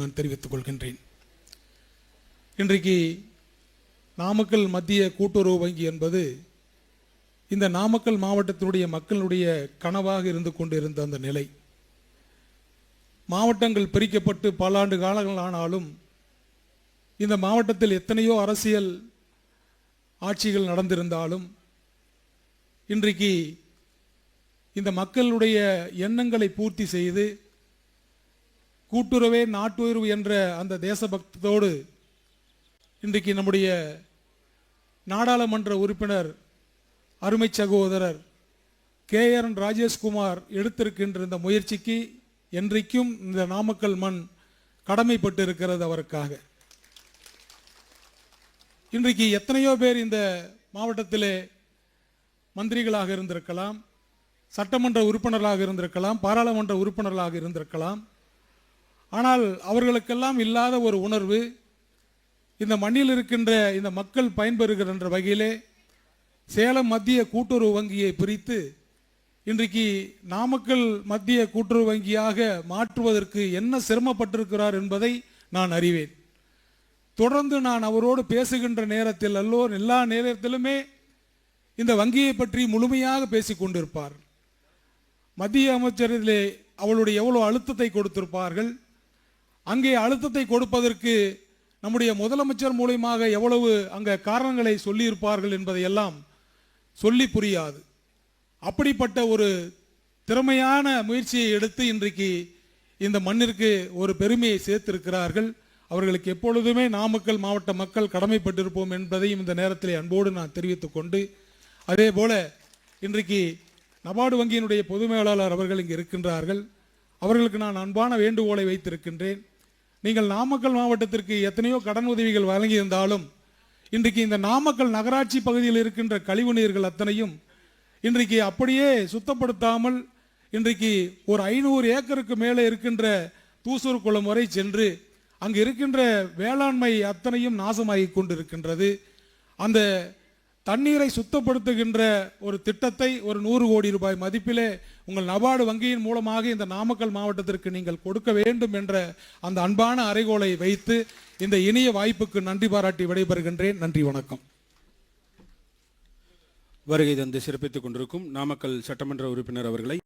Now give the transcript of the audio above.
நான் தெரிவித்துக் கொள்கின்றேன். இன்றைக்கு நாமக்கல் மத்திய கூட்டுறவு வங்கி என்பது இந்த நாமக்கல் மாவட்டத்தினுடைய மக்களுடைய கனவாக இருந்து கொண்டிருந்த அந்த நிலை. மாவட்டங்கள் பிரிக்கப்பட்டு பல ஆண்டு காலங்கள் ஆனாலும் இந்த மாவட்டத்தில் எத்தனையோ அரசியல் ஆட்சிகள் நடந்திருந்தாலும் இன்றைக்கு இந்த மக்களுடைய எண்ணங்களை பூர்த்தி செய்து கூட்டுறவே நாட்டுயர்வு என்ற அந்த தேசபக்தத்தோடு இன்றைக்கு நம்முடைய நாடாளுமன்ற உறுப்பினர் அருமை சகோதரர் கே ஆர் ராஜேஷ்குமார் எடுத்திருக்கின்ற இந்த முயற்சிக்கு என்றைக்கும் இந்த நாமக்கல் மண் கடமைப்பட்டு இருக்கிறது அவருக்காக. இன்றைக்கு எத்தனையோ பேர் இந்த மாவட்டத்திலே மந்திரிகளாக இருந்திருக்கலாம் சட்டமன்ற உறுப்பினர்களாக இருந்திருக்கலாம் பாராளுமன்ற உறுப்பினர்களாக இருந்திருக்கலாம். ஆனால் அவர்களுக்கெல்லாம் இல்லாத ஒரு உணர்வு இந்த மண்ணில் இருக்கின்ற இந்த மக்கள் பயன்பெறுகின்ற வகையிலே சேலம் மத்திய கூட்டுறவு வங்கியை பிரித்து இன்றைக்கு நாமக்கல் மத்திய கூட்டுறவு வங்கியாக மாற்றுவதற்கு என்ன சிரமப்பட்டிருக்கிறார் என்பதை நான் அறிவேன். தொடர்ந்து நான் அவரோடு பேசுகின்ற நேரத்தில் அல்லோ எல்லா நேரத்திலுமே இந்த வங்கியை பற்றி முழுமையாக பேசிக் கொண்டிருப்பார். மத்திய அமைச்சரிலே அவளுடைய எவ்வளோ அழுத்தத்தை கொடுத்திருப்பார்கள் அங்கே அழுத்தத்தை கொடுப்பதற்கு நம்முடைய முதலமைச்சர் மூலியமாக எவ்வளவு அங்கே காரணங்களை சொல்லியிருப்பார்கள் என்பதையெல்லாம் சொல்லி புரியாது. அப்படிப்பட்ட ஒரு திறமையான முயற்சியை எடுத்து இன்றைக்கு இந்த மண்ணிற்கு ஒரு பெருமையை சேர்த்திருக்கிறார்கள். அவர்களுக்கு எப்பொழுதுமே நாமக்கல் மாவட்ட மக்கள் கடமைப்பட்டிருப்போம் என்பதையும் இந்த நேரத்தில் அன்போடு நான் தெரிவித்துக் கொண்டு அதே போல இன்றைக்கு நபார்டு வங்கியினுடைய பொது மேலாளர் அவர்கள் இங்கு இருக்கின்றார்கள். அவர்களுக்கு நான் அன்பான வேண்டுகோளை வைத்திருக்கின்றேன். நீங்கள் நாமக்கல் மாவட்டத்திற்கு எத்தனையோ கடன் உதவிகள் வழங்கியிருந்தாலும் இன்றைக்கு இந்த நாமக்கல் நகராட்சி பகுதியில் இருக்கின்ற கழிவு நீர்கள் அத்தனையும் இன்றைக்கு அப்படியே சுத்தப்படுத்தாமல் இன்றைக்கு ஒரு ஐநூறு ஏக்கருக்கு மேலே இருக்கின்ற தூசூர் குளம் வரை சென்று அங்கு இருக்கின்ற வேளாண்மை அத்தனையும் நாசமாகி கொண்டிருக்கின்றது. அந்த தண்ணீரை சுத்தப்படுத்துகின்ற ஒரு திட்டத்தை ஒரு நூறு கோடி ரூபாய் மதிப்பிலே உங்கள் நபார்டு வங்கியின் மூலமாக இந்த நாமக்கல் மாவட்டத்திற்கு நீங்கள் கொடுக்க வேண்டும் என்ற அந்த அன்பான அறைகோலை வைத்து இந்த இனிய வாய்ப்புக்கு நன்றி பாராட்டி விடைபெறுகின்றேன். நன்றி வணக்கம். வருகை தந்து சிறப்பித்துக் கொண்டிருக்கும் நாமக்கல் சட்டமன்ற உறுப்பினர் அவர்களை